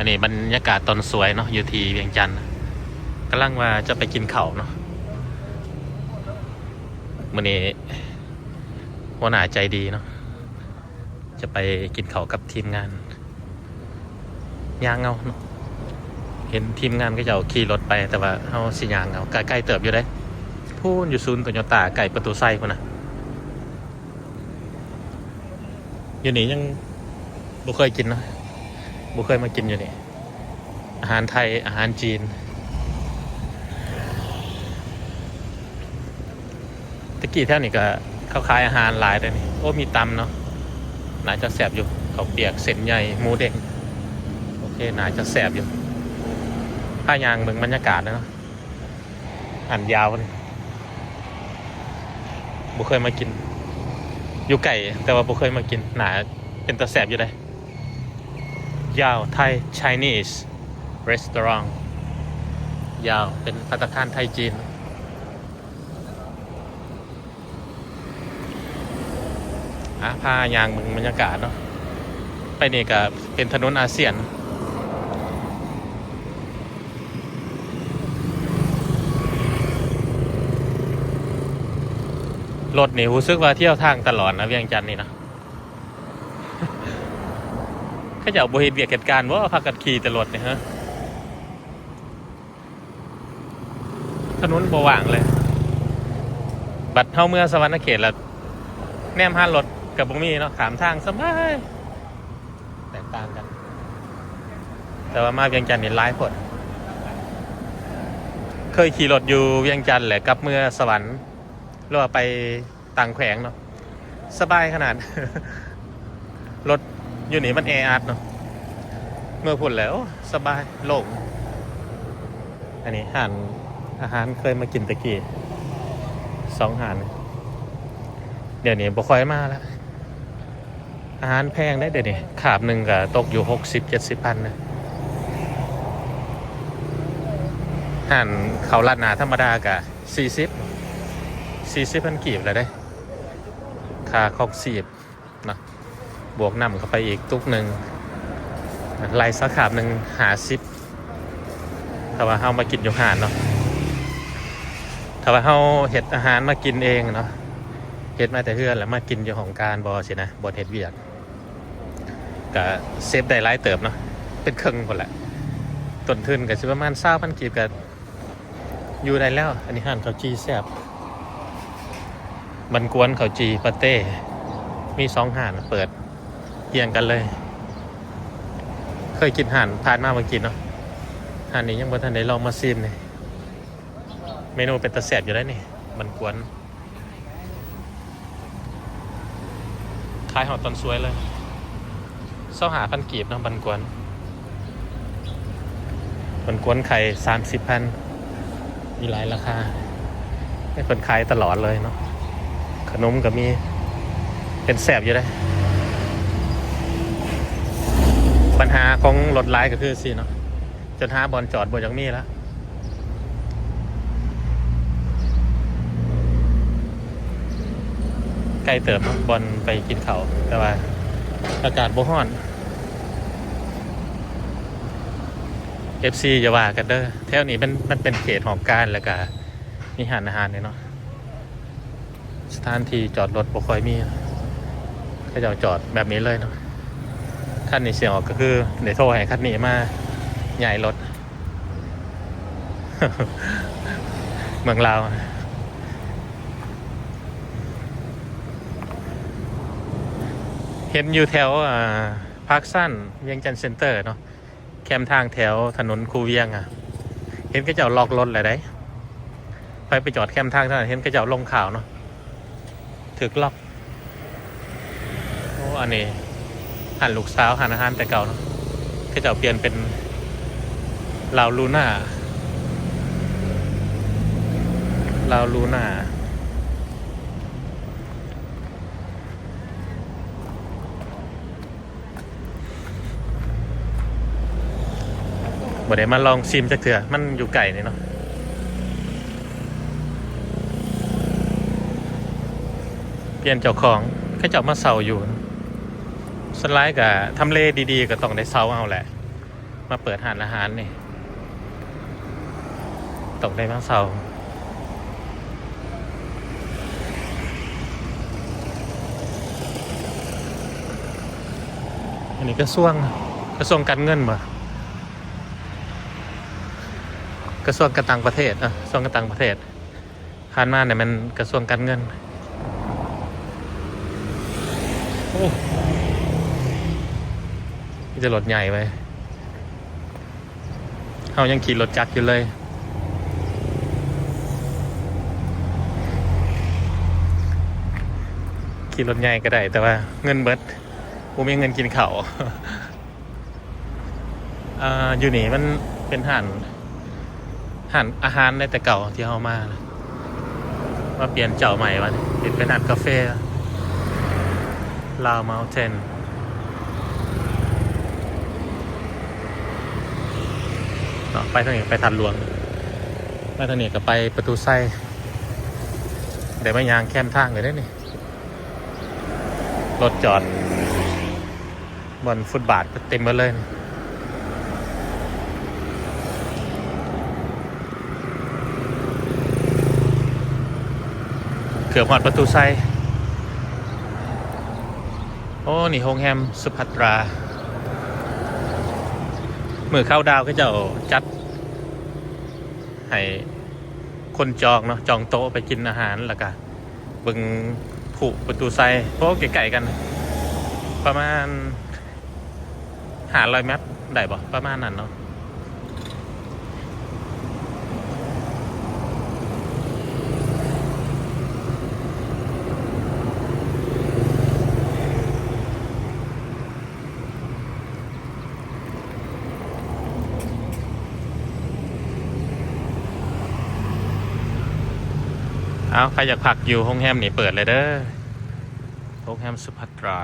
อันนี้บรรยากาศตอนสวยเนาะอยู่ที่เวียงจันทร์กำลังว่าจะไปกินเขาเนาะมื่อนี้หัวหน้าใจดีเนาะจะไปกินเขากับทีมงานย่างเงาเนาะเห็นทีมงานก็จะเอาขี่รถไปแต่ว่าเอาสิยางเอาใกล้ๆเติบอยู่ได้พูนอยู่ศูนย์โตโยตาไก่ประตูไส้คนนะอยู่นี่ยังบ่เคยกินเนาะ บุเคยมากินอยู่นี่ อาหารไทย อาหารจีน ตะกี้แท่นี่ก็เขาขายอาหารหลายเลยนี่ โอ้มีตำเนาะน่าจะแสบอยู่เขาเปียกเส้นใหญ่หมูเด้งโอเคน่าจะแสบอยู่ผ้ายางเมืองบรรยากาศนะเนาะอันยาวเลยบุเคยมากิน อยู่ไก่แต่ว่าบุเคยมากิน หนาเป็นตะแสบอยู่เลย ยาวไทย Chinese restaurant ยาวเป็นพัตคารไทยจีน อะพายางมึงบรรยากาศเนาะ ไปนี่ก็เป็นถนนอาเซียน รถนี่รู้สึกว่าเที่ยวทางตลอดนะเวียงจันทน์นี่นะ เขาจะเอาบริเหตุเหตุการณ์ว่าพากันขี่ต่รถเนี่ยฮะถนนบว่างเลย บัดเท่าเมื่อสวรรณเขตล้วแนมห้ารถกับบ่มีเนาะขามทางสบายแตกต่างกัน แต่ว่ามาเวียงจันทน์นี่ร้ายผลเคยขี่รถอยู่เวียงจันทน์แหละกับเมื่อสวรรค์หรือว่าไปต่างแขวงเนาะสบายขนาด รถ อยู่นี่มันแออัดเนาะเมื่อพูดแล้วสบายโล่งอันนี้ห่านอาหารเคยมากินตะกี้สองห่าน เดี๋ยวนี้บ่ค่อยมาแล้วอาหารแพงได้เดี๋ยวนี้ขาบหนึ่งก็ตกอยู่หกสิบเจ็ดสิบพันนะห่านเขาลาดนาธรรมดากะสี่สิบสี่สิบพันกีบเลยได้ค่าคอกสีบ บวกนำเข้าไปอีกตุกหนึ่งไล่สักขาหนึ่งหาซิปถ้าว่าเฮามากินอยู่หานเนาะถ้าว่าเฮาเห็ดอาหารมากินเองเนาะเห็ดมาแต่เพื่อนแล้วมากินอยู่ของการบอสินะบอเห็ดเวียดก็เซฟได้หลายเติบเนาะเป็นเครึ่งคนละต้นทุนก็สิประมาณเศร้าพันกีบก็อยู่ได้แล้ว อันนี้ห่านเขาวจีแซบบันกวนเขาวจีปาเต้ มีสองห่านเปิด เอียงกันเลย เคยกินห่านผ่านมาเมื่อกี้เนาะห่านนี้ยังบ่ทันได้ลองมาซิมเลยเมนูเป็นตะแสบอยู่ได้วนี่มันกวนขายหอตอนสวยเลยเสาหาพันกีบเนาะบันกวนบันกวนไข่สามสิบพันมีหลายราคาให้คนขายตลอดเลยเนาะขนมก็มีเป็นแสบอยู่เลย ปัญหาของรถไล่ก็คือสิเนาะจนหาบอลจอดบนยังมีแล้วใกล้เติมเนาะบอลไปกินเขาแต่ว่า อากาศบ่ฮ้อน FC อย่าว่ากันเด้อแถวนี้มันมันเป็นเขตของการแล้วก็มีหานอาหารเนี่ยเนาะสถานที่จอดรถบ่ค่อยมีก็จะจอดแบบนี้เลยเนาะ ขั้นนี้เสียงออกก็คือเดี๋ยวโทรให้คันนี้มาใหญ่รถ เมืองลาวเห็นอยู่แถวพาร์คสั้นเวียงจันทร์เซ็นเตอร์เนาะแคมทางแถวถนนคูเวียงอะ เห็นก็จะเอาล็อกรถอะไรได้ไปไปจอดแคมทางเท่านั้นเห็นก็จะเอาลงข่าวเนาะถึกล็อกโอ้อันนี้ หันลูกสาวหันอาหารแต่เก่าเนาะก็จะเปลี่ยนเป็นลาวลูน่าลาวลูน่าบ่ได้มาลองซิมจักเถื่อมันอยู่ไก่นี่เนาะเปลี่ยนเจ้าของก็จะเอามาเสาอยู่ สไลด์กับทำเลดีๆ ก็ต้องได้เซาเอาแหละ มาเปิดหานอาหารนี่ตกได้มาเสาอันนี้กระทรวงกระทรวงการเงินบ่กระทรวงการต่างประเทศอะกระทรวงการต่างประเทศผ่านมาเนี่ยมันกระทรวงการเงินโอ้ จะรถใหญ่ไปเขายังขี่รถจักรอยู่เลย ขี่รถใหญ่ก็ได้ แต่ว่าเงินเบิดกูมีเงินกินเขา่าอยู่นี่มันเป็นห่านห่านอาหารได้แต่เก่าที่เขามานะมาเปลี่ยนเจ้าใหม่วันเป็นเป็นห่านกาแฟลาวเมลเทน เนาะไปทางนี้ไปทันหลวงไปทางนี้ก็ไปประตูไส้เดี๋ยวมายางแคมทางเลยได้นี่รถจอดบนฟุตบาทก็เต็มไปเลยเกือบหอดประตูไซโอ้ นี่โฮงแฮมสุภัตรา มือเข้าดาวก็จะจัด ให้คนจองเนาะจองโต๊ะไปกินอาหารแล้วก็บึงผูกประตูไซเพราะไก่ๆกัน ประมาณหาร้อยเมตรได้ปะประมาณนั้นเนาะ เอาใครอยากพักอยู่โฮงแฮมนี่เปิดเลยเด้อโฮงแฮมสุภัตรา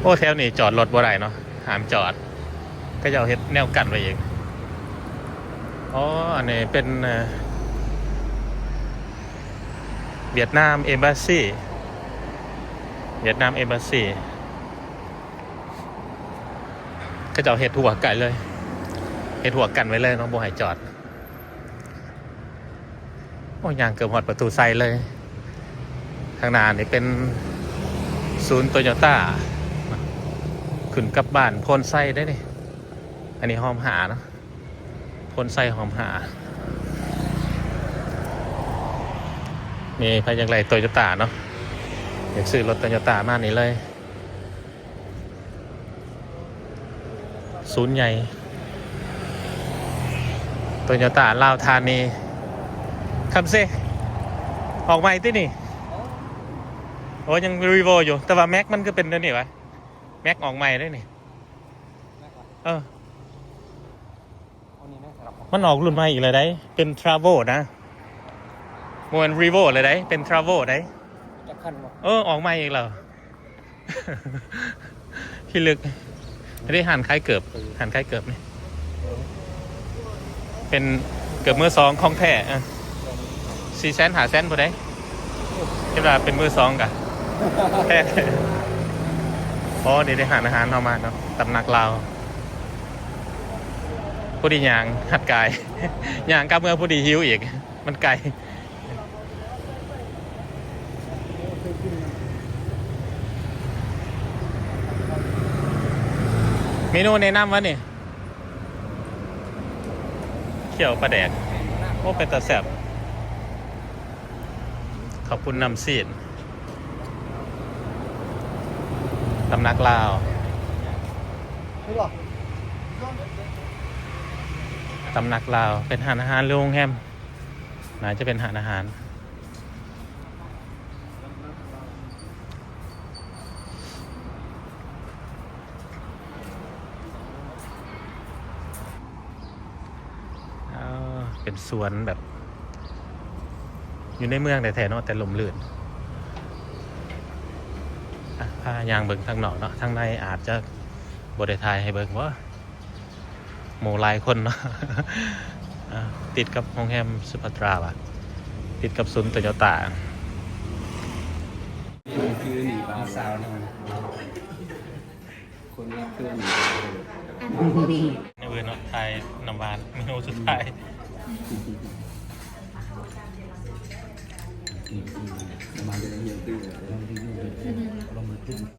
โอ้แถวนี้จอดรถบ่ได้เนาะหามจอด ก็จะเอาเฮ็ดแนวกันไว้เองอ๋ออันนี้เป็น เวียดนามเอมบ s ซีเวียดนามเอมบ s ซีก็จะเอาเฮ็ดหัวไก่เลยเฮ็ดหัวกันไว้เลยน้องบ่ให้จอด โอ้ยางเกือบหอดประตูไซเลยข้างหน้านี่เป็นศูนย์โตโยต้าขึ้นกลับบ้านโพนไส้ได้นี่ อันนี้หอมหาเนอะโพนไส้หอมหา มีพายังไรโตโยต้าเนาะอยากซื้อรถโตโยต้ามานี่เลย ศูนย์ใหญ่โตโยต้าลาวธานีคำเซออกใหม่ที่นี่โอ้ยังรีโวอยู่ แต่ว่าแม็กมันก็เป็นดี๋ยนี่วะแม็กออกใหม่ด้วยนี่เออมันออกรุ่นใหม่อีกเลยได้ เป็นทราโวนะ โมนรีโวเลยได้เป็นทราโวได้จะขั้นบ่เออออกใหม่อีกแล้วพี่ลึกไม่ได้หันคล้ายเกือบหันคล้ายเกือบนี่เป็นเกือบมือสองของแท้อะสี่แสนหาแสนพอได้ใช่ป่ะเป็นมือสองกะแท้อ๋อนี่ได้หารอาหารเข้ามาเนาะตำหนักลาวผู้ดียางหัดกายยางกลับเมืองผู้ดีหิวอีก มันไกล เมนูแนะนำวะนี่เขียวปลาแดก โอ้ เป็นตาแสบขอบคุณนำซีดตำนักลาวไม่หรอกตำนักลาว เป็นหานอาหารโรงแฮมน่าจะเป็นหานอาหาร เป็นสวนแบบ อยู่ในเมืองแต่แถนอกแต่ลมลื่นผ้ายางเบิ่งทางนอกเนาะทางในอาจจะบริทายให้เบิ่งว่าหมูลายคนเนาะติดกับโรงแรมสุภัตราบะติดกับซุนโตโยต่าคือหนีบาสาวนะคนรักเพื่อนในเวอร์นอตไทยนำวานเมนูสุดท้าย ประมาณจะได้เยอะตื้อเลย ลองดูดูลองมาขึ้น